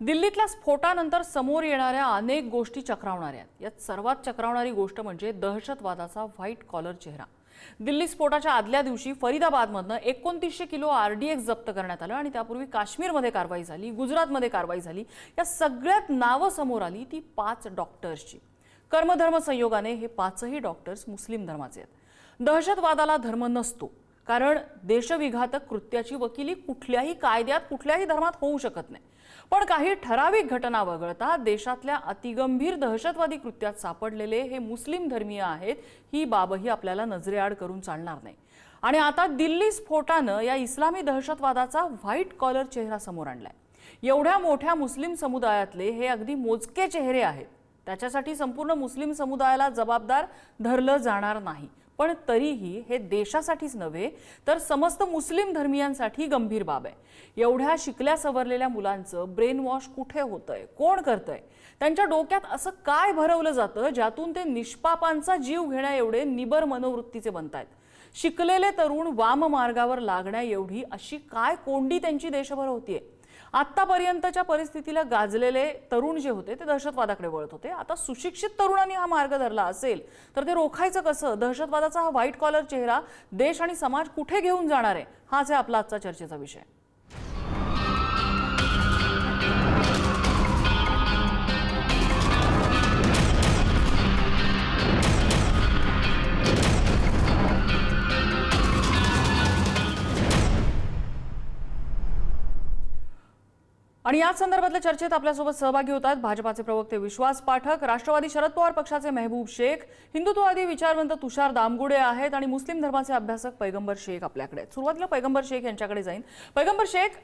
दिल्लीतल्या स्फोटानंतर समोर येणाऱ्या अनेक गोष्टी चक्रावणाऱ्या आहेत. यात सर्वात चक्रावणारी गोष्ट म्हणजे दहशतवादाचा व्हाईट कॉलर चेहरा. दिल्ली स्फोटाच्या आदल्या दिवशी फरीदाबादमधनं एकोणतीसशे किलो आरडीएक्स जप्त करण्यात आलं आणि त्यापूर्वी काश्मीरमध्ये कारवाई झाली गुजरातमध्ये कारवाई झाली. या सगळ्यात नावं समोर आली ती पाच डॉक्टर्सची. कर्मधर्म संयोगाने हे पाचही डॉक्टर्स मुस्लिम धर्माचे आहेत. दहशतवादाला धर्म नसतो कारण देशविघातक कृत्याची वकिली कुठल्याही कायद्यात कुठल्याही धर्मात होऊ शकत नाही. पण काही ठराविक घटना वगळता देशातल्या अतिगंभीर दहशतवादी कृत्यात सापडलेले हे मुस्लिम धर्मीय आहेत ही बाबही आपल्याला नजरेआड करून चालणार नाही. आणि आता दिल्ली स्फोटानं या इस्लामी दहशतवादाचा व्हाईट कॉलर चेहरा समोर आणलाय. एवढ्या मोठ्या मुस्लिम समुदायातले हे अगदी मोजके चेहरे आहेत. त्याच्यासाठी संपूर्ण मुस्लिम समुदायाला जबाबदार धरलं जाणार नाही. पण तरीही हे देशासाठीच नव्हे तर समस्त मुस्लिम धर्मियांसाठी गंभीर बाब आहे. एवढ्या शिकल्या सवरलेल्या मुलांचं ब्रेन वॉश कुठे होतंय? कोण करतंय? त्यांच्या डोक्यात असं काय भरवलं जातं ज्यातून ते निष्पापांचा जीव घेण्या एवढे निबर मनोवृत्तीचे बनतायत? शिकलेले तरुण वाम मार्गावर लागण्या एवढी अशी काय कोंडी त्यांची देशभर होतीये? आत्तापर्यंतच्या परिस्थितीला गाजलेले तरुण जे होते ते दहशतवादाकडे वळत होते. आता सुशिक्षित तरुणांनी हा मार्ग धरला असेल तर ते रोखायचं कसं? दहशतवादाचा हा व्हाईट कॉलर चेहरा देश आणि समाज कुठे घेऊन जाणार आहे? हाच आहे आपला आजचा चर्चेचा विषय. आणि याच संदर्भातल्या चर्चेत आपल्यासोबत सहभागी होतात भाजपाचे प्रवक्ते विश्वास पाठक राष्ट्रवादी शरद पवार पक्षाचे मेहबूब शेख हिंदुत्ववादी विचारवंत तुषार दामगुडे आहेत आणि मुस्लिम धर्माचे अभ्यासक पैगंबर शेख आपल्याकडे आहेत. सुरुवातीला पैगंबर शेख यांच्याकडे जाईन पैगंबर शेख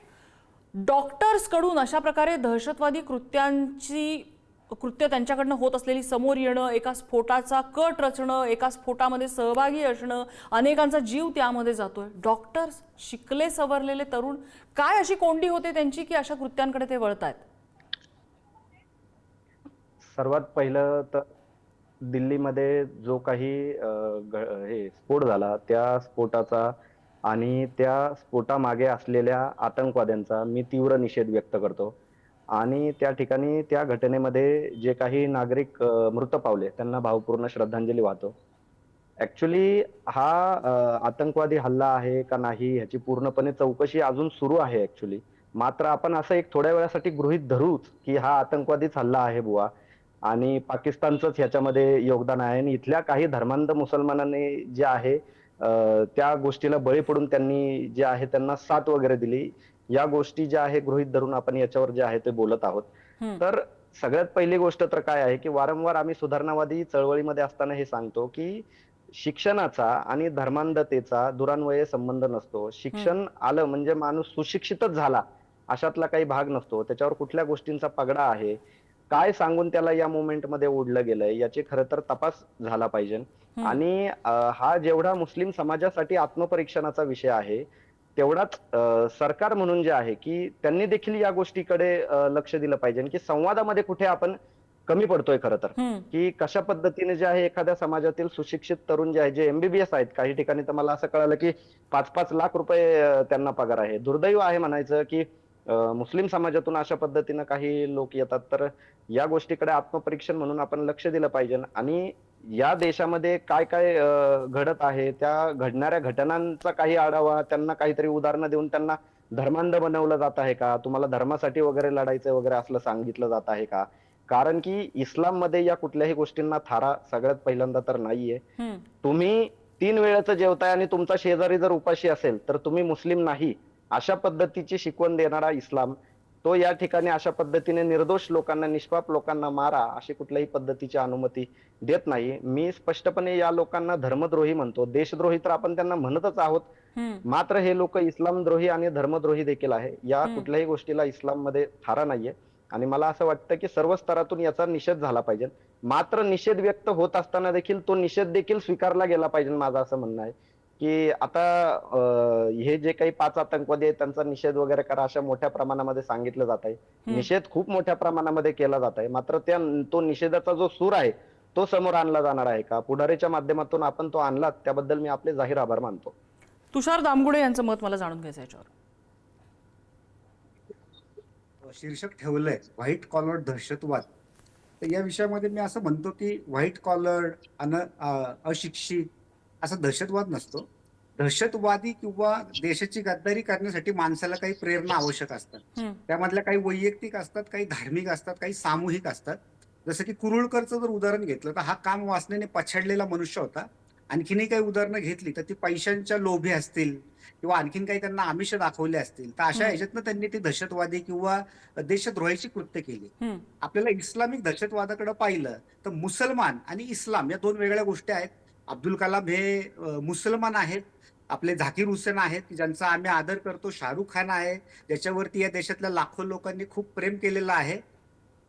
डॉक्टर्सकडून अशा प्रकारे दहशतवादी कृत्यांची कृत्य त्यांच्याकडनं होत असलेली समोर येणं एका स्फोटाचा कट रचणं एका स्फोटामध्ये सहभागी असणं अनेकांचा जीव त्यामध्ये जातोय. डॉक्टर्स शिकले सवरलेले तरुण काय अशी कोंडी होते त्यांची की अशा कृत्यांकडे ते वळत आहेत सर्वात पहिलं तर दिल्लीमध्ये जो काही हे स्फोट झाला त्या स्फोटाचा आणि त्या स्फोटामागे असलेल्या आतंकवाद्यांचा मी तीव्र निषेध व्यक्त करतो. आणि त्या ठिकाणी त्या घटनेमध्ये जे काही नागरिक मृत पावले त्यांना भावपूर्ण श्रद्धांजली वाहतो. ऍक्च्युली हा आतंकवादी हल्ला आहे का नाही ह्याची पूर्णपणे चौकशी अजून सुरू आहे ऍक्च्युली मात्र आपण असं एक थोड्या वेळासाठी गृहित धरूच की हा आतंकवादीच हल्ला आहे बुवा. आणि पाकिस्तानचंच ह्याच्यामध्ये योगदान आहे आणि इथल्या काही धर्मांध मुसलमानांनी जे आहे त्या गोष्टीला बळी पडून त्यांनी जे आहे त्यांना साथ वगैरे दिली. या गोष्टी ज्या आहे गृहीत धरून आपण याच्यावर जे आहे ते बोलत आहोत. तर सगळ्यात पहिली गोष्ट तर काय आहे की वारंवार आम्ही सुधारणावादी चळवळीमध्ये असताना हे सांगतो की शिक्षणाचा आणि धर्मांधतेचा दुरान्वये संबंध नसतो. शिक्षण आलं म्हणजे माणूस सुशिक्षितच झाला अशातला काही भाग नसतो. त्याच्यावर कुठल्या गोष्टींचा पगडा आहे? काय सांगून त्याला या मुवमेंटमध्ये ओढलं गेलंय? याची खरं तर तपास झाला पाहिजे. आणि हा जेवढा मुस्लिम समाजासाठी आत्मपरीक्षणाचा विषय आहे तेवढाच सरकार म्हणून जे आहे की त्यांनी देखील या गोष्टीकडे लक्ष दिलं पाहिजे की संवादामध्ये कुठे आपण कमी पडतोय खरं तर. की कशा पद्धतीने जे आहे एखाद्या समाजातील सुशिक्षित तरुण जे आहे जे एमबीबीएस आहेत काही ठिकाणी तर मला असं कळालं की पाच पाच लाख रुपये त्यांना पगार आहे दुर्दैव आहे म्हणायचं की मुस्लिम समाजातून अशा पद्धतीनं काही लोक येतात. तर या गोष्टीकडे आत्मपरीक्षण म्हणून आपण लक्ष दिलं पाहिजे. आणि या देशामध्ये काय काय घडत आहे त्या घडणाऱ्या घटनांचा काही आढावा त्यांना काहीतरी उदाहरणं देऊन त्यांना धर्मांध बनवलं जात आहे का? तुम्हाला धर्मासाठी वगैरे लढायचं वगैरे असलं सांगितलं जात आहे का? कारण की इस्लाममध्ये या कुठल्याही गोष्टींना थारा सगळ्यात पहिल्यांदा तर नाहीये. तुम्ही तीन वेळेचं जेवताय आणि तुमचा शेजारी जर उपाशी असेल तर तुम्ही मुस्लिम नाही. अशा पद्धतीची शिकवण देणारा इस्लाम तो या ठिकाणी अशा पद्धतीने निर्दोष लोकांना निष्पाप लोकांना मारा अशी कुठल्याही पद्धतीची अनुमती देत नाही. मी स्पष्टपणे या लोकांना धर्मद्रोही म्हणतो. देशद्रोही तर आपण त्यांना म्हणतच आहोत. मात्र हे लोक इस्लामद्रोही आणि धर्मद्रोही देखील आहे. या. कुठल्याही गोष्टीला इस्लाममध्ये थारा नाहीये. आणि मला असं वाटतं की सर्व स्तरातून याचा निषेध झाला पाहिजे. मात्र निषेध व्यक्त होत असताना देखील तो निषेध देखील स्वीकारला गेला पाहिजे माझं असं म्हणणं आहे. की आता हे जे काही पाच आतंकवादी आहेत त्यांचा निषेध वगैरे करा अशा मोठ्या प्रमाणामध्ये सांगितलं जात आहे. निषेध खूप मोठ्या प्रमाणामध्ये केला जात आहे. मात्र त्या तो निषेधाचा जो सूर आहे तो समोर आणला जाणार आहे का? पुढारीच्या माध्यमातून आपण तो आणला त्याबद्दल मी आपले जाहीर आभार मानतो. तुषार दामगुडे यांचं मत मला जाणून घ्यायचं आहे याच्यावर. शीर्षक ठेवलंय व्हाईट कॉलर दहशतवाद. तर या विषयामध्ये मी असं म्हणतो की व्हाईट कॉलर अन अशिक्षित असा दहशतवाद नसतो दहशतवादी किंवा देशाची गद्दारी करण्यासाठी माणसाला काही प्रेरणा आवश्यक असतात. त्यामधल्या काही वैयक्तिक असतात काही धार्मिक असतात काही सामूहिक असतात जसं की कुरुळकरचं जर उदाहरण घेतलं तर हा काम वासनेने पछाडलेला मनुष्य होता आणखीनही काही उदाहरणं घेतली तर ती पैशांच्या लोभी असतील किंवा आणखीन काही त्यांना आमिष दाखवले असतील तर अशा. ह्याच्यातनं त्यांनी ती दहशतवादी किंवा देशद्रोहाची कृत्य केली. आपल्याला इस्लामिक दहशतवादाकडे पाहिलं तर मुसलमान आणि इस्लाम या दोन वेगळ्या गोष्टी आहेत अब्दुल कलाम हे मुसलमान आहेत. आपले झाकीर हुसेन आहेत की ज्यांचा आम्ही आदर करतो. शाहरुख खान आहे. ज्याच्यावरती या देशातल्या लाखो लोकांनी खूप प्रेम केलेलं आहे.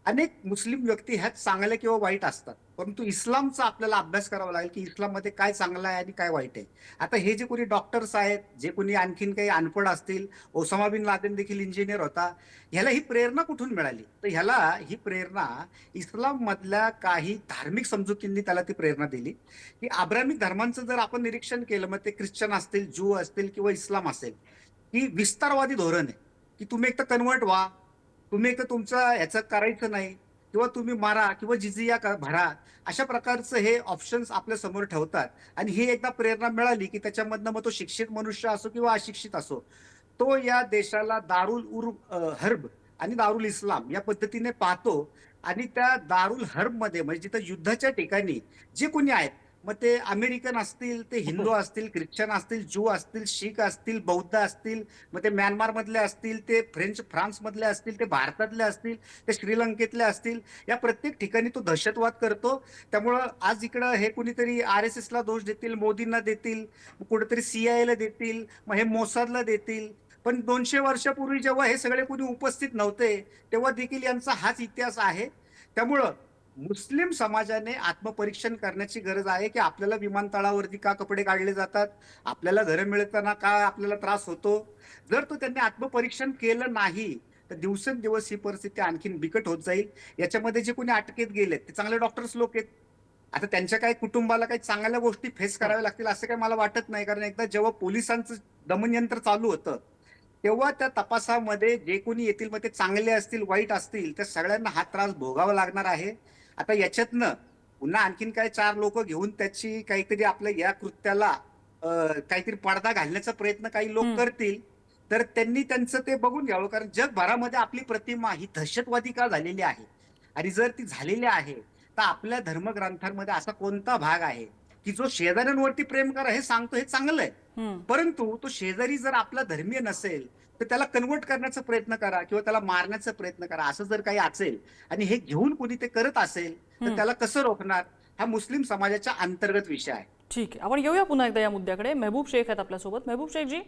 अनेक मुस्लिम व्यक्ती ह्यात चांगल्या किंवा वाईट असतात. परंतु इस्लामचा आपल्याला अभ्यास करावा लागेल की इस्लाममध्ये काय चांगलं आहे आणि काय वाईट आहे. आता हे जे कोणी डॉक्टर्स आहेत जे कोणी आणखीन काही अनपढ असतील ओसामा बिन लादेन देखील इंजिनियर होता ह्याला ही प्रेरणा कुठून मिळाली? तर ह्याला ही प्रेरणा इस्लाममधल्या काही धार्मिक समजुतींनी त्याला ती प्रेरणा दिली. की आब्रामिक धर्मांचं जर आपण निरीक्षण केलं मग ते ख्रिश्चन असतील ज्यू असतील किंवा इस्लाम असेल ही विस्तारवादी धोरण आहे. की तुम्ही एक तर कन्वर्ट व्हा तुम्ही एक तर तुमचं याचं करायचं नाही किंवा तुम्ही मारा किंवा जिजिया भरा अशा प्रकारचं हे ऑप्शन्स आपल्यासमोर ठेवतात. आणि ही एकदा प्रेरणा मिळाली की त्याच्यामधनं मग तो शिक्षित मनुष्य असो किंवा अशिक्षित असो तो या देशाला दारुल उर हर्ब आणि दारुल इस्लाम या पद्धतीने पाहतो. आणि त्या दारुल हर्बमध्ये म्हणजे जिथं युद्धाच्या ठिकाणी जे कोणी आहेत मग ते अमेरिकन असतील ते हिंदू असतील ख्रिश्चन असतील ज्यू असतील शीख असतील बौद्ध असतील मग ते म्यानमार मधले असतील ते फ्रेंच फ्रान्स मधले असतील ते भारतातले असतील ते श्रीलंकेतले असतील या प्रत्येक ठिकाणी तो दहशतवाद करतो. त्यामुळं आज इकडं हे कुणीतरी आर एस एसला दोष देतील मोदींना देतील कुठेतरी सीआयला देतील मग हे मोसादला देतील. पण दोनशे वर्षापूर्वी जेव्हा हे सगळे कोणी उपस्थित नव्हते तेव्हा देखील यांचा हाच इतिहास आहे. त्यामुळं मुस्लिम समाजाने आत्मपरीक्षण करण्याची गरज आहे की आपल्याला विमानतळावरती का कपडे काढले जातात? आपल्याला घरं मिळताना का आपल्याला त्रास होतो? जर तो त्यांनी आत्मपरीक्षण केलं नाही तर दिवसेंदिवस ही परिस्थिती आणखीन बिकट होत जाईल. याच्यामध्ये जे कोणी अटकेत गेलेत ते चांगले डॉक्टर्स लोक आहेत. आता त्यांच्या काही कुटुंबाला काही चांगल्या गोष्टी फेस कराव्या लागतील असं काही मला वाटत नाही. कारण एकदा जेव्हा पोलिसांचं दमनयंत्र चालू होतं तेव्हा त्या तपासामध्ये जे कोणी येतील मग ते चांगले असतील वाईट असतील त्या सगळ्यांना हा त्रास भोगावा लागणार आहे. आता याच्यातनं पुन्हा आणखीन काय चार लोक घेऊन त्याची काहीतरी आपल्या या कृत्याला काहीतरी पडदा घालण्याचा प्रयत्न काही लोक. करतील तर त्यांनी त्यांचं ते बघून घ्यावं कारण जगभरामध्ये आपली प्रतिमा ही दहशतवादी का झालेली आहे आणि जर ती झालेली आहे तर आपल्या धर्मग्रंथांमध्ये असा कोणता भाग आहे की जो शेजाऱ्यांवरती प्रेम करा हे सांगतो हे चांगलं आहे. परंतु तो शेजारी जर आपला धर्मीय नसेल तर त्याला कन्वर्ट करण्याचा प्रयत्न करा किंवा त्याला मारण्याचा प्रयत्न करा असं जर काही असेल आणि हे घेऊन कोणी ते करत असेल तर. त्याला कसं रोखणार? हा मुस्लिम समाजाच्या अंतर्गत विषय आहे. ठीक आहे. आपण येऊया पुन्हा एकदा या मुद्द्याकडे. मेहबूब शेख आहेत आपल्यासोबत. मेहबूब शेखजी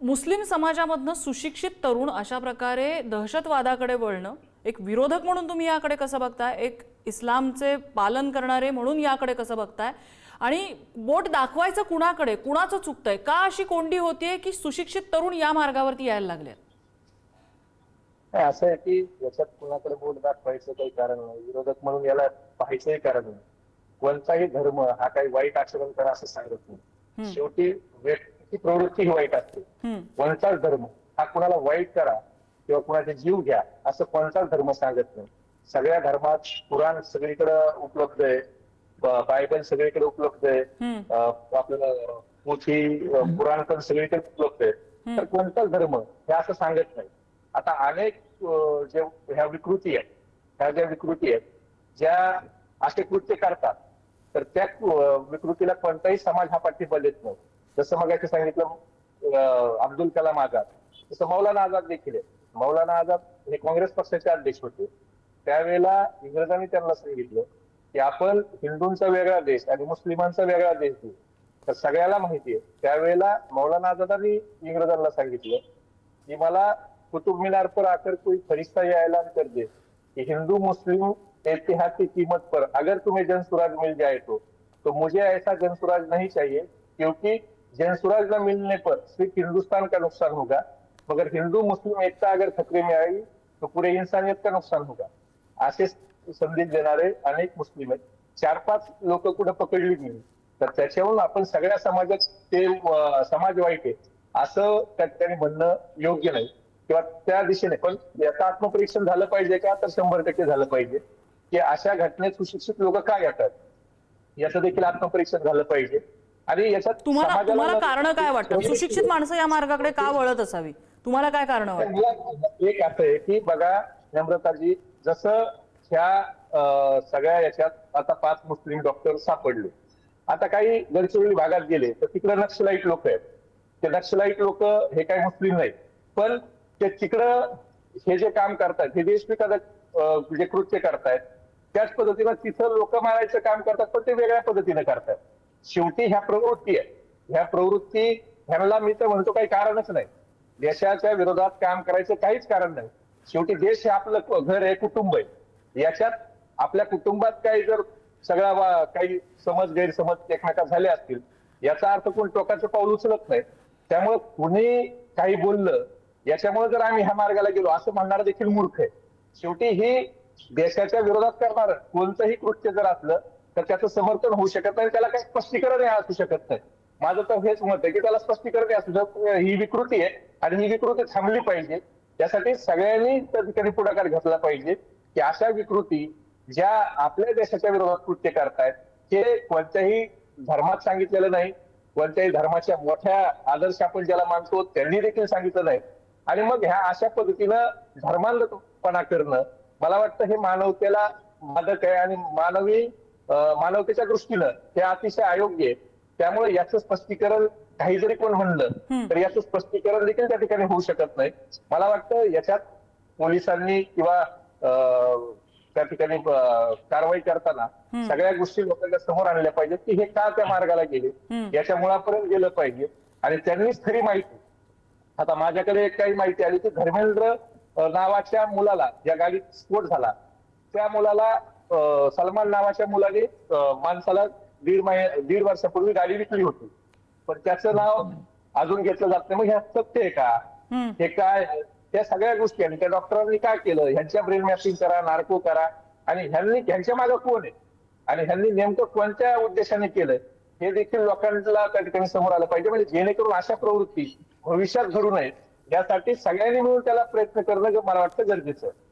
मुस्लिम समाजामधनं सुशिक्षित तरुण अशा प्रकारे दहशतवादाकडे वळणं एक विरोधक म्हणून तुम्ही याकडे कसं बघताय? एक इस्लामचे पालन करणारे म्हणून याकडे कसं बघताय? आणि बोट दाखवायचं कुणाकडे? कुणाचं चुकतंय? का अशी कोंडी होतीये की सुशिक्षित तरुण या मार्गावरती यायला लागले? असं आहे की याच्यात कुणाकडे बोट दाखवायचं काही कारण नाही. विरोधक म्हणून याला पाहायचंही कारण नाही. कोणताही धर्म हा काही वाईट आचरण करा असं सांगत. नाही. शेवटी व्यक्तीची प्रवृत्ती ही वाईट असते. कोणताच धर्म हा कुणाला वाईट करा किंवा कुणाचे जीव घ्या असं कोणताच धर्म सांगत नाही. सगळ्या धर्मात कुराण सगळीकडे उपलब्ध आहे. बायबल सगळीकडे उपलब्ध आहे. अं, आपलं मोठी पुराण पण सगळीकडे उपलब्ध आहे. तर कोणताच धर्म हे असं सांगत नाही. आता अनेक जे ह्या विकृती आहेत ह्या ज्या विकृती आहेत ज्या असे कृत्य करतात तर त्या विकृतीला कोणताही समाज हा पाठिंबा देत नाही. जसं मग सांगितलं अब्दुल कलाम आझाद. तसं मौलाना आझाद देखील आहे मौलाना आझाद हे काँग्रेस पक्षाचे अध्यक्ष होते. त्यावेळेला इंग्रजांनी त्यांना सांगितलं की आपण हिंदूंचा वेगळा देश आणि मुस्लिमांचा वेगळा देश देऊ. तर सगळ्याला माहिती आहे. त्यावेळेला मौलाना आझादांनी इंग्रजांना सांगितलं कि मला कुतुब मिनार पर आकर कोई फरिश्ता यायला कर दे कि हिंदू मुस्लिम इतिहाद की कीमत पर अगर तुम्हें जनसुराज मिल जाए तो तो मुझे ऐसा जनसुराज नहीं चाहिए क्योंकि जनसुराज न मिलने पर सिर्फ हिंदुस्तान का नुकसान होगा। मगर हिंदू मुस्लिम एकता अगर खतरे में आएगी तो पूरे इंसानियत का नुकसान होगा। असे संदेश देणारे अनेक मुस्लिम आहेत. चार पाच लोक कुठं पकडली गेली तर त्याच्यावरून आपण सगळ्या समाजात ते समाज वाईट आहे असं त्या ठिकाणी म्हणणं योग्य नाही. किंवा त्या दिशेने पण याचं आत्मपरीक्षण झालं पाहिजे का? तर शंभर टक्के झालं पाहिजे. की अशा घटनेत सुशिक्षित लोक का येतात? याचं देखील आत्मपरीक्षण झालं पाहिजे. आणि याच्यात तुम्हाला तुम्हाला कारण काय वाटतं? सुशिक्षित माणसं या मार्गाकडे का वळत असावी? तुम्हाला काय कारण एक असं आहे की बघा नम्रताजी जसं ह्या अं, सगळ्या याच्यात आता पाच मुस्लिम डॉक्टर सापडले. आता काही गडचिरोली भागात गेले तर तिकडे नक्षलाईट लोक आहेत. ते नक्षलाईट लोक हे काही मुस्लिम नाहीत. पण ते तिकडं हे जे काम करतात हे देशविकास जे कृत्य करतायत त्याच पद्धतीनं तिथं लोक मारायचं काम करतात पण ते वेगळ्या पद्धतीने करतात शेवटी ह्या प्रवृत्ती आहे. ह्या प्रवृत्ती ह्यांना मी तर म्हणतो काही कारणच नाही. देशाच्या विरोधात काम करायचं काहीच कारण नाही. शेवटी देश हे आपलं घर आहे कुटुंब आहे. याच्यात आपल्या कुटुंबात काही जर सगळा काही समज गैरसमज एकमेका झाले असतील याचा अर्थ कोण टोकाचं पाऊल उचलत नाही. त्यामुळे कुणी काही बोललं याच्यामुळे जर आम्ही ह्या मार्गाला गेलो असं म्हणणार देखील मूर्ख आहे. शेवटी ही देशाच्या विरोधात करणार कोणतंही कृत्य जर असलं तर त्याचं समर्थन होऊ शकत नाही त्याला काही स्पष्टीकरण असू शकत नाही. माझं तर हेच मत आहे की त्याला स्पष्टीकरण असू शकत ही विकृती आहे आणि ही विकृती थांबली पाहिजे. त्यासाठी सगळ्यांनी त्या ठिकाणी पुढाकार घेतला पाहिजे. की अशा विकृती ज्या आपल्या देशाच्या विरोधात कृत्य करतायत ते कोणत्याही धर्मात सांगितलेलं नाही. कोणत्याही धर्माच्या मोठ्या आदर्श आपण ज्याला मानतो त्यांनी देखील सांगितलं नाही. आणि मग ह्या अशा पद्धतीनं धर्मांधपणा करणं मला वाटतं हे मानवतेला मादक आहे आणि मानवी मानवतेच्या दृष्टीनं हे अतिशय अयोग्य आहे. त्यामुळे याचं स्पष्टीकरण काही जरी कोण म्हणलं तर याचं स्पष्टीकरण देखील त्या ठिकाणी होऊ शकत नाही. मला वाटतं याच्यात पोलिसांनी किंवा त्या ठिकाणी कारवाई करताना सगळ्या गोष्टी लोकांना समोर आणल्या पाहिजेत की हे का त्या मार्गाला गेले? याच्या मुळापर्यंत गेलं पाहिजे. आणि त्यांनीच खरी माहिती. आता माझ्याकडे एक काही माहिती आली की धर्मेंद्र नावाच्या मुलाला ज्या गाडीत स्फोट झाला त्या मुलाला सलमान नावाच्या मुलाने माणसाला दीड महिने दीड वर्षापूर्वी गाडी विकली होती. पण त्याचं नाव अजून घेतलं जात नाही. मग ह्यात सत्य आहे का. हे काय? त्या सगळ्या गोष्टी आणि त्या डॉक्टरांनी काय केलं? ह्यांच्या ब्रेन मॅपिंग करा नार्को करा. आणि ह्यांनी ह्यांच्या मागे कोण आहे? आणि ह्यांनी नेमकं कोणत्या उद्देशाने केलंय? हे देखील लोकांना त्या ठिकाणी समोर आलं पाहिजे. म्हणजे जेणेकरून अशा प्रवृत्ती भविष्यात घडू नयेत. यासाठी सगळ्यांनी मिळून त्याला प्रयत्न करणं मला वाटतं गरजेचं आहे.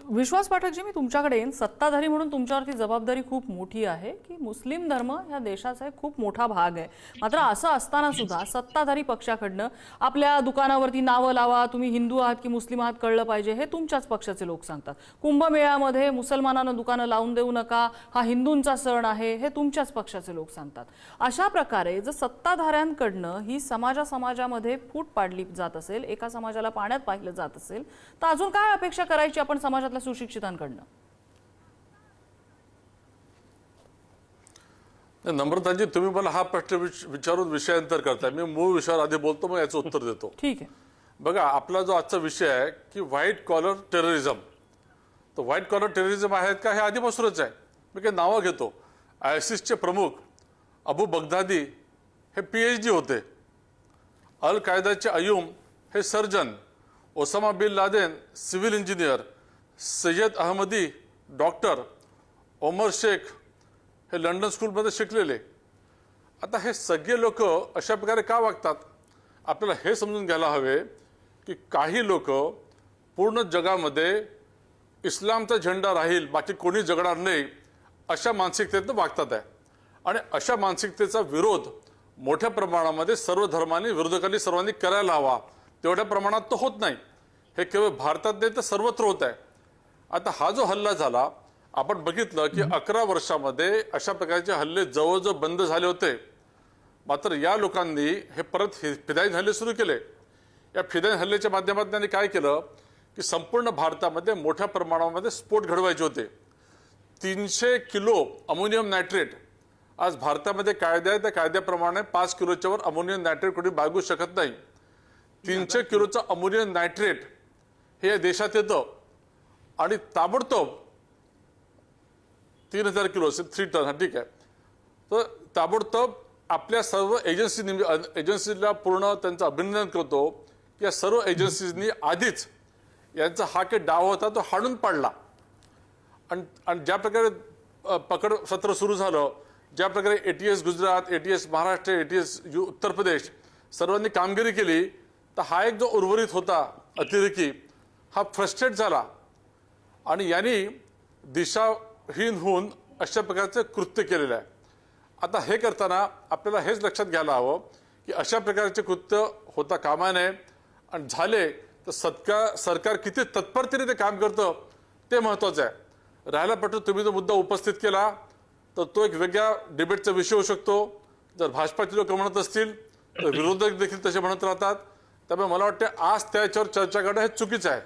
विश्वास पाठकजी मी तुमच्याकडे येईन. सत्ताधारी म्हणून तुमच्यावरती जबाबदारी खूप मोठी आहे की मुस्लिम धर्म ह्या देशाचा एक खूप मोठा भाग आहे. मात्र असं असताना सुद्धा सत्ताधारी पक्षाकडनं आपल्या दुकानावरती नावं लावा तुम्ही हिंदू आहात की मुस्लिम आहात कळलं पाहिजे हे तुमच्याच पक्षाचे लोक सांगतात. कुंभमेळ्यामध्ये मुसलमानांना दुकानं लावून देऊ नका हा हिंदूंचा सण आहे हे तुमच्याच पक्षाचे लोक सांगतात. अशा प्रकारे जर सत्ताधाऱ्यांकडनं ही समाजा समाजामध्ये फूट पाडली जात असेल एका समाजाला पाण्यात पाहिलं जात असेल तर अजून काय अपेक्षा करायची आपण समाजातल्या सुशिक्षितांकडनं? नम्रताजी तुम्ही मला हा प्रश्न विच- विचारून विषयांतर करताय. मी मूळ विषयावर आधी बोलतो मग याचं उत्तर देतो. ठीक आहे. बघा आपला जो आजचा विषय आहे की व्हाईट कॉलर टेररिझम. तर व्हाईट कॉलर टेररिझम आहेत का? हे आधीपासूनच आहे. मी काही नावं घेतो. आयसिसचे प्रमुख अबू बगदादी हे पी एच डी होते. अल कायदाचे अयूम हे surgeon. Osama bin Laden civil engineer. Syed Ahmadi doctor Omar Sheikh हे लंडन स्कूलमध्ये शिकलेले. आता हे सगळे लोक अशा प्रकारे का वागतात? आपल्याला हे समजून घ्यायला हवे की काही लोक पूर्ण जगामध्ये इस्लामचा झेंडा राहील बाकी कोणी जगणार नाही अशा मानसिकतेतनं वागतात आहे. आणि अशा मानसिकतेचा विरोध मोठ्या प्रमाणामध्ये सर्व धर्मांनी विरोधकांनी सर्वांनी करायला हवा. तेवढ्या प्रमाणात तो होत नाही. हे केवळ भारतात नाही तर सर्वत्र होत आहे. आता हा जो हल्ला झाला आपण बघितलं की अकरा वर्षामध्ये अशा प्रकारचे हल्ले जवळजवळ बंद झाले होते. मात्र या लोकांनी हे परत हि- फिदाईन हल्ले सुरू केले. या फिदाईन हल्ल्याच्या माध्यमातून त्यांनी काय केलं की संपूर्ण भारतामध्ये मोठ्या प्रमाणामध्ये स्फोट घडवायचे होते. तीनशे किलो अमोनियम नायट्रेट आज भारतामध्ये कायदा आहे त्या कायद्याप्रमाणे पाच किलोच्या वर अमोनियम नायट्रेट कोणी बाळगू शकत नाही. तीनशे किलोचं अमोनियम नायट्रेट हे या देशात येतं. आणि ताबडतोब तीन हजार किलो असेल थ्री टन हा ठीक आहे. तर ताबडतोब आपल्या सर्व एजन्सी एजन्सीला पूर्ण त्यांचं अभिनंदन करतो की या सर्व एजन्सीजनी आधीच यांचा हा काही डाव होता तो हाणून पाडला. आणि आणि ज्या प्रकारे पकड सत्र सुरू झालं ज्या प्रकारे A T S Gujarat A T S Maharashtra A T S U Uttar Pradesh सर्वांनी कामगिरी केली तर हा एक जो उर्वरित होता अतिरेकी हा फ्रस्ट्रेट झाला. आणि यांनी दिशाहीन होऊन अशा प्रकारचं कृत्य केलेलं आहे. आता हे करताना आपल्याला हेच लक्षात घ्यायला हवं की अशा प्रकारचे कृत्य होता कामा नये आणि झाले तर सत्कार सरकार किती तत्परतेने ते काम करतं ते महत्त्वाचं आहे. राहायला पटलं तुम्ही जो मुद्दा उपस्थित केला तर तो एक वेगळ्या डिबेटचा विषय होऊ शकतो. जर भाजपाचे लोक म्हणत असतील तर विरोधक देखील तसे म्हणत राहतात. त्यामुळे मला वाटते आज त्याच्यावर चर्चा करणं हे चुकीचं आहे.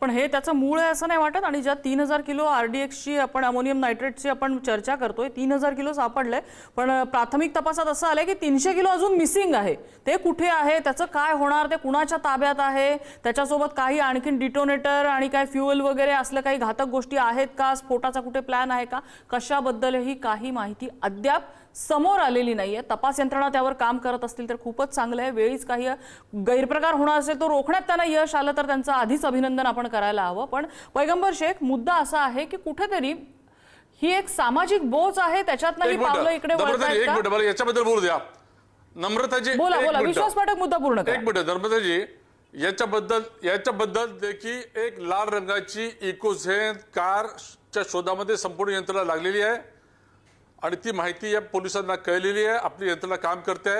पण हे त्याचं मूळ आहे असं नाही वाटत. आणि ज्या तीन हजार किलो आर डी एक्सची आपण अमोनियम नायट्रेटची आपण चर्चा करतोय तीन हजार किलो सापडलंय. पण प्राथमिक तपासात असं आलंय की तीनशे किलो अजून मिसिंग आहे. ते कुठे आहे? त्याचं काय होणार? ते कुणाच्या ताब्यात आहे? त्याच्यासोबत काही आणखीन डिटोनेटर आणि काय फ्युएल वगैरे असलं काही घातक गोष्टी आहेत का? स्फोटाचा कुठे प्लॅन आहे का? कशाबद्दलही काही माहिती अद्याप समोर आलेली नाहीये. तपास यंत्रणा त्यावर काम करत असतील तर खूपच चांगलं आहे. वेळीच काही गैरप्रकार होणार असेल तो रोखण्यात त्यांना यश आलं तर त्यांचं आधीच अभिनंदन आपण करायला हवं. पण पैगंबर शेख मुद्दा असा आहे की कुठेतरी ही एक सामाजिक बोच आहे. त्याच्यातनं ही एक पावलं इकडे नम्रताजी याच्याबद्दल बोलू द्या. नम्रताजी बोला बोला. मिनिटं. विश्वासपाठक मुद्दा पूर्ण एक मिनिट. नर्मदाजी याच्याबद्दल याच्याबद्दल देखील एक लाल रंगाची इकोझेन कारच्या शोधामध्ये संपूर्ण यंत्रणा लागलेली आहे. आणि ती माहिती या पोलिसांना कळलेली आहे आपली यंत्रणा काम करते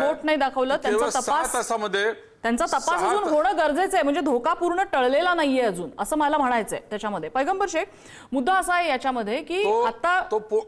बोट नाही दाखवलं, तपास- तासामध्ये त्यांचा तपास अजून होणं गरजेचं आहे म्हणजे धोका पूर्ण टळलेला नाहीये अजून असं मला म्हणायचंय त्याच्यामध्ये. पैगंबर शेख मुद्दा असा आहे याच्यामध्ये की आता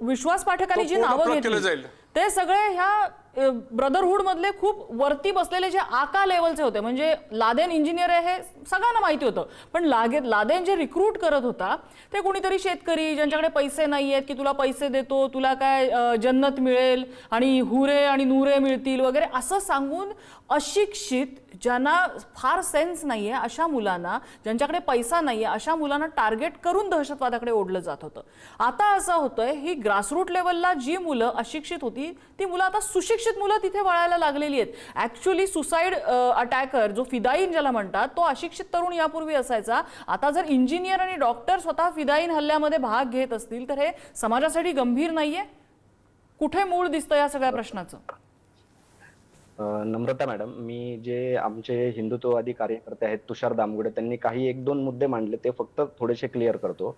विश्वास पाठकांनी जी नावं घेतली जाईल. ते सगळे ह्या ब्रदरहुड मधले खूप वरती बसलेले जे आका लेवलचे होते म्हणजे लादेन इंजिनियर आहे हे सगळ्यांना माहिती होतं. पण लागे लादेन जे रिक्रूट करत होता ते कोणीतरी शेतकरी ज्यांच्याकडे पैसे नाही आहेत की तुला पैसे देतो तुला काय जन्नत मिळेल आणि हुरे आणि नुरे मिळतील वगैरे असं सांगून अशिक्षित ज्यांना फार सेन्स नाही आहे अशा मुलांना ज्यांच्याकडे पैसा नाही आहे अशा मुलांना टार्गेट करून दहशतवादाकडे ओढलं जात होतं. आता असं होतंय ही ग्रासरूट लेवलला जी मुलं अशिक्षित होती ती मुलं आता सुशिक्षित मुलं तिथे वळायला लागलेली आहेत. ऍक्च्युली सुसाईड अटॅकर जो फिदाईन ज्याला म्हणतात तो अशिक्षित तरुण यापूर्वी असायचा. आता जर इंजिनियर आणि डॉक्टर स्वतः फिदाईन हल्ल्यामध्ये भाग घेत असतील तर हे समाजासाठी गंभीर नाहीये? कुठे मूळ दिसतं या सगळ्या प्रश्नाचं? नम्रता मॅडम मी जे आमचे हिंदुत्ववादी कार्यकर्ते आहेत तुषार दामगुडे त्यांनी काही एक दोन मुद्दे मांडले ते फक्त थोडेसे क्लिअर करतो.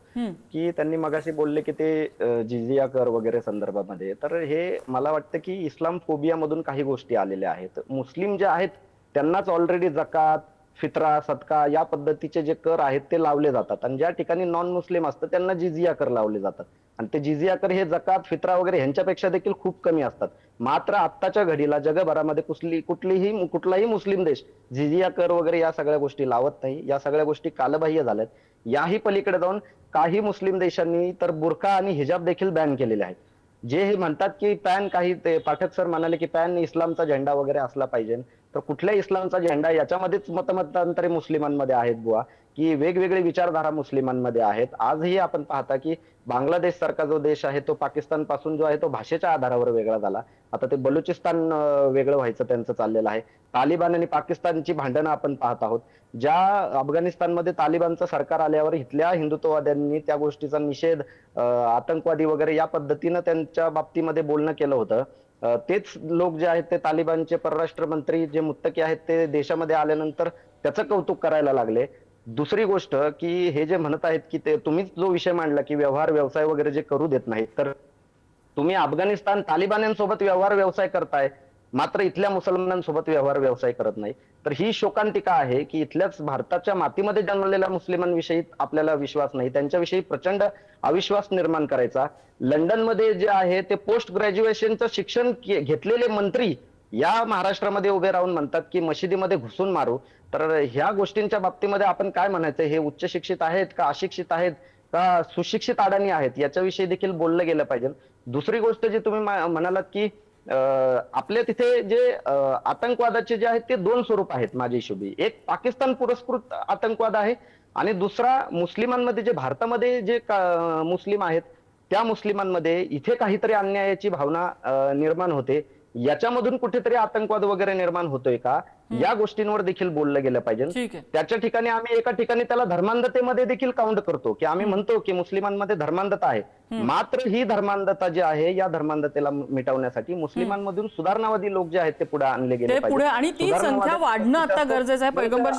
की त्यांनी मगाशी बोलले की ते अं, जिझिया कर वगैरे संदर्भामध्ये. तर हे मला वाटतं की इस्लाम फोबिया मधून काही गोष्टी आलेल्या आहेत. मुस्लिम जे आहेत त्यांनाच ऑलरेडी जकात फित्रा सदका या पद्धतीचे जे कर आहेत ते लावले जातात. आणि ज्या ठिकाणी नॉन मुस्लिम असतं त्यांना जिजिया कर लावले जातात. आणि ते जिजिया कर हे जकात फित्रा वगैरे ह्यांच्यापेक्षा देखील खूप कमी असतात. मात्र आत्ताच्या घडीला जगभरामध्ये कुठली कुठलीही कुठलाही मुस्लिम देश जिजिया कर वगैरे या सगळ्या गोष्टी लावत नाही. या सगळ्या गोष्टी कालबाह्य झाल्यात. याही पलीकडे जाऊन काही मुस्लिम देशांनी तर बुरखा आणि हिजाब देखील बॅन केलेले आहेत. जे हे म्हणतात की पॅन काही ते पाठक सर म्हणाले की पॅन इस्लामचा झेंडा वगैरे असला पाहिजे. तर कुठल्या इस्लामचा झेंडा याच्यामध्येच मतमतांतरे मुस्लिमांमध्ये आहेत बुवा. की वेगवेगळी विचारधारा मुस्लिमांमध्ये आहेत. आजही आपण पाहता की बांगलादेश सारखा जो देश आहे तो पाकिस्तानपासून जो आहे तो भाषेच्या आधारावर वेगळा झाला. आता ते बलुचिस्तान वेगळं व्हायचं त्यांचं चाललेलं आहे. तालिबान आणि पाकिस्तानची भांडणं आपण पाहत आहोत. ज्या अफगाणिस्तानमध्ये तालिबानचं सरकार आल्यावर इथल्या हिंदुत्ववाद्यांनी त्या गोष्टीचा निषेध आतंकवादी वगैरे या पद्धतीनं त्यांच्या बाबतीमध्ये बोलणं केलं होतं. तेच लोक जे आहेत ते तालिबानचे परराष्ट्र मंत्री जे मुत्तकी आहेत ते देशामध्ये आल्यानंतर त्याचं कौतुक करायला लागले. दुसरी गोष्ट की हे जे म्हणत आहेत की ते तुम्हीच जो विषय मांडला की व्यवहार व्यवसाय वगैरे जे करू देत नाहीत तर तुम्ही अफगाणिस्तान तालिबान्यांसोबत व्यवहार व्यवसाय करताय. मात्र इथल्या मुसलमानांसोबत व्यवहार व्यवसाय करत नाही. तर ही शोकांतिका आहे की इथल्याच भारताच्या मातीमध्ये जन्मलेल्या मुस्लिमांविषयी आपल्याला विश्वास नाही. त्यांच्याविषयी प्रचंड अविश्वास निर्माण करायचा. लंडनमध्ये जे आहे ते पोस्ट ग्रॅज्युएशनचं शिक्षण घेतलेले मंत्री या महाराष्ट्रामध्ये उभे राहून म्हणतात की मशिदीमध्ये घुसून मारू. तर ह्या गोष्टींच्या बाबतीमध्ये आपण काय म्हणायचं? हे उच्च शिक्षित आहेत का अशिक्षित आहेत का सुशिक्षित अडाणी आहेत? याच्याविषयी देखील बोललं गेलं पाहिजे. दुसरी गोष्ट जी तुम्ही म्हणालात की आपल्या तिथे जे आतंकवादाचे जे आहेत ते दोन स्वरूप आहेत माझ्या हिशोबी. एक पाकिस्तान पुरस्कृत आतंकवाद आहे आणि दुसरा मुस्लिमांमध्ये जे भारतामध्ये जे मुस्लिम आहेत त्या मुस्लिमांमध्ये इथे काहीतरी अन्यायाची भावना निर्माण होते. याच्यामधून कुठेतरी आतंकवाद वगैरे निर्माण होतोय का? या गोष्टींवर देखील बोललं गेलं पाहिजे. त्याच्या ठिकाणी आम्ही एका ठिकाणी त्याला धर्मांधतेमध्ये देखील काउंट करतो की आम्ही म्हणतो की मुस्लिमांमध्ये धर्मांधता आहे. मात्र ही धर्मांधता जी आहे या धर्मांधतेला मिटवण्यासाठी मुस्लिमांमधून सुधारणावादी लोक जे आहेत ते पुढे आणले गेले. पुढे आणि ती संख्या वाढणं आता गरजेचं आहे. पैगंबर.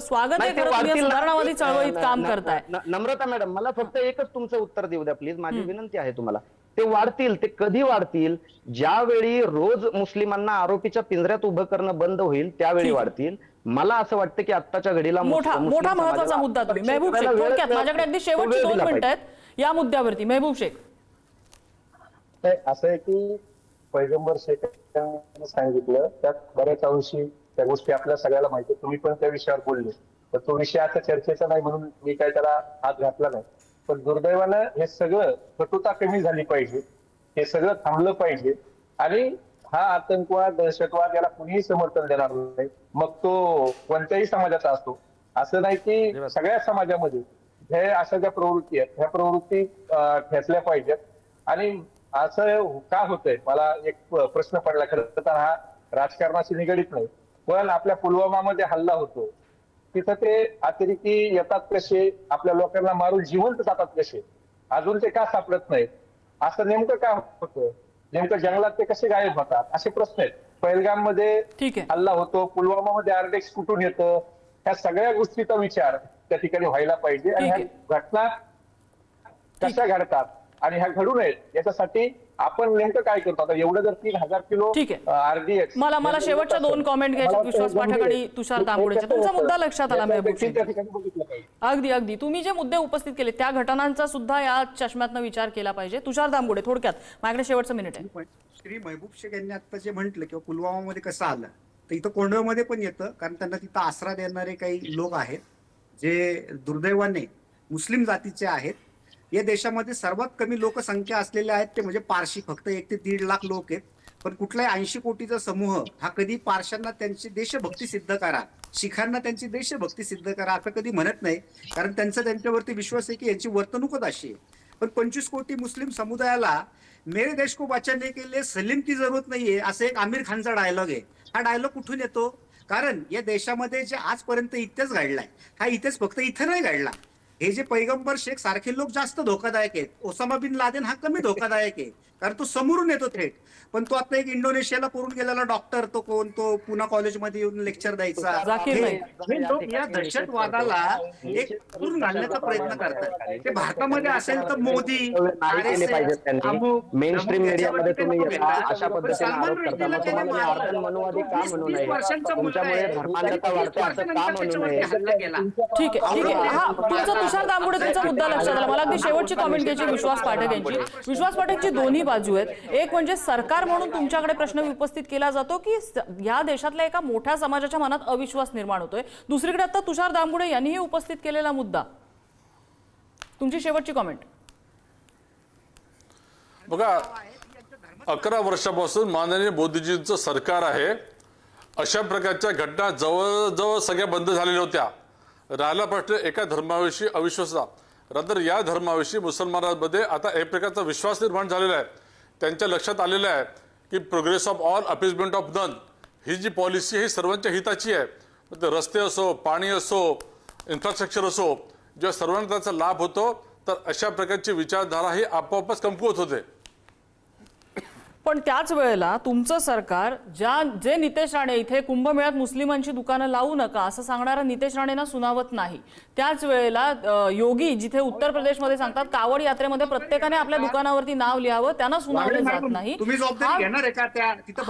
स्वागत आहे. सुधारणावादी चळवळीत काम करताय. नम्रता मॅडम मला फक्त एकच तुमचं उत्तर देऊ द्या प्लीज. माझी विनंती आहे तुम्हाला. ते वाढतील ते कधी वाढतील? ज्यावेळी रोज मुस्लिमांना आरोपीच्या पिंजऱ्यात उभं करणं बंद होईल त्यावेळी. वाढतील. मला असं वाटतं की आत्ताच्या घडीला मोठा मोठा महत्त्वाचा मुद्दा तुम्ही. मेहबूब शेख थोडक्यात माझ्याकडे अगदी तो शेवटची दोन मिनिटं. आहेत. या मुद्द्यावरती मेहबूब शेख. असं आहे की पैगंबर शेख यांनी सांगितलं त्यात बऱ्याच अंशी त्या गोष्टी आपल्या सगळ्याला माहिती. तुम्ही पण त्या विषयावर बोलले. तर तो विषय आता चर्चेचा नाही म्हणून मी काय त्याला हात घातला नाही. पण दुर्दैवानं हे सगळं कटुता कमी झाली पाहिजे. हे सगळं थांबलं पाहिजे. आणि हा आतंकवाद दहशतवाद याला कुणीही समर्थन देणार नाही. मग तो कोणत्याही समाजाचा असतो. असं नाही की सगळ्या समाजामध्ये. हे अशा ज्या प्रवृत्ती आहेत ह्या प्रवृत्ती ठेचल्या पाहिजेत. आणि असं का होतंय? मला एक प्रश्न पडला. खरं तर हा राजकारणाशी निगडीत नाही. पण आपल्या पुलवामामध्ये हल्ला होतो. तिथं ते अतिरेकी येतात कसे आपल्या लोकांना मारून जिवंत जातात कसे अजून ते का सापडत नाहीत? असं नेमकं का होतं? नेमकं जंगलात ते कसे गायब होतात? असे प्रश्न आहेत. पहिलगाममध्ये हल्ला होतो पुलवामामध्ये आरडेक्स कुठून येतं? ह्या सगळ्या गोष्टीचा विचार त्या ठिकाणी व्हायला पाहिजे. आणि ह्या घटना कशा घडतात? आणि ह्या घडू नयेत. याच्यासाठी आपण नेमकं काय करतो? आता एवढं जर तीन हजार किलो ठीक आहे. आरडीएक्स मला मला शेवटच्या दोन कॉमेंट घ्यायचे विश्वास पाठक आणि तुषार तांबुडेचे तुमचा मुद्दा लक्षात आला अगदी अगदी. तुम्ही जे मुद्दे उपस्थित केले त्या घटनांचा सुद्धा या चष्म्यातनं विचार केला पाहिजे. तुषार दामगुडे थोडक्यात. माझ्याकडे शेवटचं मिनिट आहे. श्री महबूब शेख यांनी आता जे म्हटलं किंवा पुलवामामध्ये कसं आलं तर इथं कोंडवमध्ये पण येतं कारण त्यांना तिथं आसरा देणारे काही लोक आहेत जे दुर्दैवाने मुस्लिम जातीचे आहेत या देशामध्ये सर्वात कमी लोकसंख्या असलेले आहेत ते म्हणजे पारशी. फक्त एक ते दीड लाख लोक आहेत. पण कुठलाही ऐंशी कोटीचा समूह हा कधी पारशांना त्यांची देशभक्ती सिद्ध करा. शिखांना त्यांची देशभक्ती सिद्ध करा असं कधी म्हणत नाही. कारण त्यांचा त्यांच्यावरती विश्वास आहे की यांची वर्तणूकच अशी आहे. पण पंचवीस कोटी मुस्लिम समुदायाला मेरे देश को बचाने के लिए सलीम की जरूरत नाहीये असं एक आमिर खानचा डायलॉग आहे. हा डायलॉग कुठून येतो? कारण या देशामध्ये जे आजपर्यंत इथेच घडलाय हा इथेच फक्त इथं नाही घडला. हे जे पैगंबर शेख सारखे लोक जास्त धोकादायक आहेत. ओसामा बिन लादेन हा कमी धोकादायक आहे. कारण तो समोरून येतो थेट. पण तो आता एक इंडोनेशियाला पळून गेलेला डॉक्टर तो कोण? तो पुना कॉलेजमध्ये येऊन लेक्चर द्यायचा. हे लोक या दहशतवादाला एक करून घालण्याचा प्रयत्न करतात. ते भारतामध्ये असेल तर मोदी मेन स्ट्रीम मीडियामध्ये तुम्ही. अशा पद्धतीने ठीक आहे ठीक आहे. हा तुमचा तुषार दामगुडे तुमचा मुद्दा लक्षात आला. मला अगदी शेवटची कॉमेंट घ्यायची विश्वास पाठक यांची. विश्वास पाठकची दोन्ही बाजू आहेत. एक म्हणजे सरकार म्हणून तुमच्याकडे प्रश्न उपस्थित केला जातो की या देशातल्या एका मोठ्या समाजाच्या मनात अविश्वास निर्माण होतोय. दुसरीकडे आता तुषार दामगुडे यांनीही उपस्थित केलेला मुद्दा. तुमची शेवटची कॉमेंट बघा अकरा वर्षापासून माननीय मोदीजींचं सरकार आहे. अशा प्रकारच्या घटना जवळजवळ सगळ्या बंद झालेल्या होत्या. राहिला प्रश्न एका धर्माविषयी अविश्वासा रादर या धर्माविषयी मुसलमानांमध्ये आता एक प्रकारचा विश्वास निर्माण झालेला आहे. त्यांच्या लक्षात आलेलं आहे की progress of all appeasement of none ही जी पॉलिसी ही सर्वांच्या हिताची आहे. ते रस्ते असो पाणी असो इन्फ्रास्ट्रक्चर असो जेव्हा सर्वांना त्याचा लाभ होतो तर अशा प्रकारची विचारधारा ही आपोआपच कमकुवत होते. पण त्याच वेळेला तुमचं सरकार ज्या जे नितेश राणे इथे कुंभमेळ्यात मुस्लिमांची दुकानं लावू नका असं सांगणारा नितेश राणेंना सुनावत नाही. त्याच वेळेला योगी जिथे उत्तर प्रदेशमध्ये सांगतात कावड यात्रेमध्ये प्रत्येकाने आपल्या दुकानावरती नाव लिहावं त्यांना सुनावलं जात नाही. तुम्ही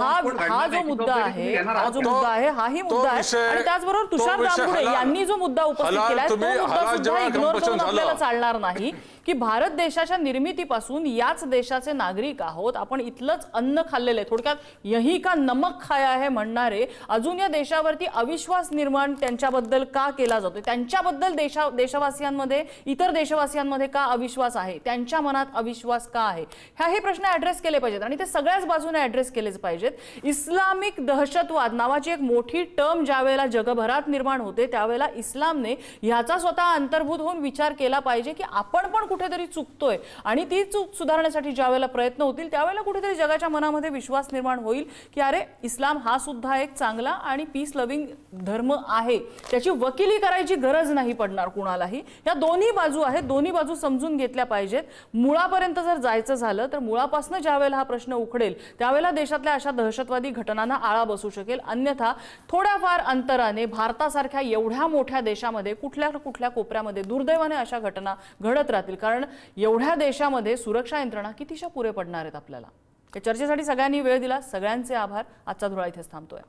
हा- जो मुद्दा आहे हा जो? मुद्दा आहे हाही मुद्दा आहे. आणि त्याचबरोबर तुषार दामगुडे यांनी जो मुद्दा उपस्थित केलाय तो मुद्दा सुद्धा इग्नोर करून आपल्याला. चालणार नाही. की भारत देशाच्या निर्मितीपासून याच देशाचे नागरिक आहोत. आपण इथलंच अन्न खाल्लेलं आहे. थोडक्यात यही का नमक खाया आहे म्हणणारे अजून या देशावरती अविश्वास निर्माण त्यांच्याबद्दल का केला जातोय? त्यांच्याबद्दल देशा देशवासियांमध्ये इतर देशवासियांमध्ये का अविश्वास आहे? त्यांच्या मनात अविश्वास का आहे? ह्या हे प्रश्न ऍड्रेस केले पाहिजेत आणि ते सगळ्याच बाजूने ऍड्रेस केलेच पाहिजेत. इस्लामिक दहशतवाद नावाची एक मोठी टर्म ज्यावेळेला जगभरात निर्माण होते त्यावेळेला इस्लामने ह्याचा स्वतः अंतर्भूत होऊन विचार केला पाहिजे की आपण पण कुठेतरी चुकतोय. आणि ती चूक सुधारण्यासाठी ज्यावेळेला प्रयत्न होतील त्यावेळेला कुठेतरी जगाच्या मनामध्ये विश्वास निर्माण होईल की अरे इस्लाम हा सुद्धा एक चांगला आणि पीस लव्हिंग धर्म आहे. त्याची वकिली करायची गरज नाही पडणार कुणालाही. या दोन्ही बाजू आहेत दोन्ही बाजू समजून घेतल्या पाहिजेत. मुळापर्यंत जर जायचं झालं तर मुळापासून ज्यावेळेला हा प्रश्न उखडेल त्यावेळेला देशातल्या अशा दहशतवादी घटनांना आळा बसू शकेल. अन्यथा थोड्याफार अंतराने भारतासारख्या एवढ्या मोठ्या देशामध्ये कुठल्या कुठल्या कोपऱ्यामध्ये दुर्दैवाने अशा घटना घडत राहतील. कारण एवढ्या देशामध्ये सुरक्षा यंत्रणा कितीशा पुरे पडणार आहेत आपल्याला? या चर्चेसाठी सगळ्यांनी वेळ दिला. सगळ्यांचे आभार. आजचा धुळा इथेच थांबतोय.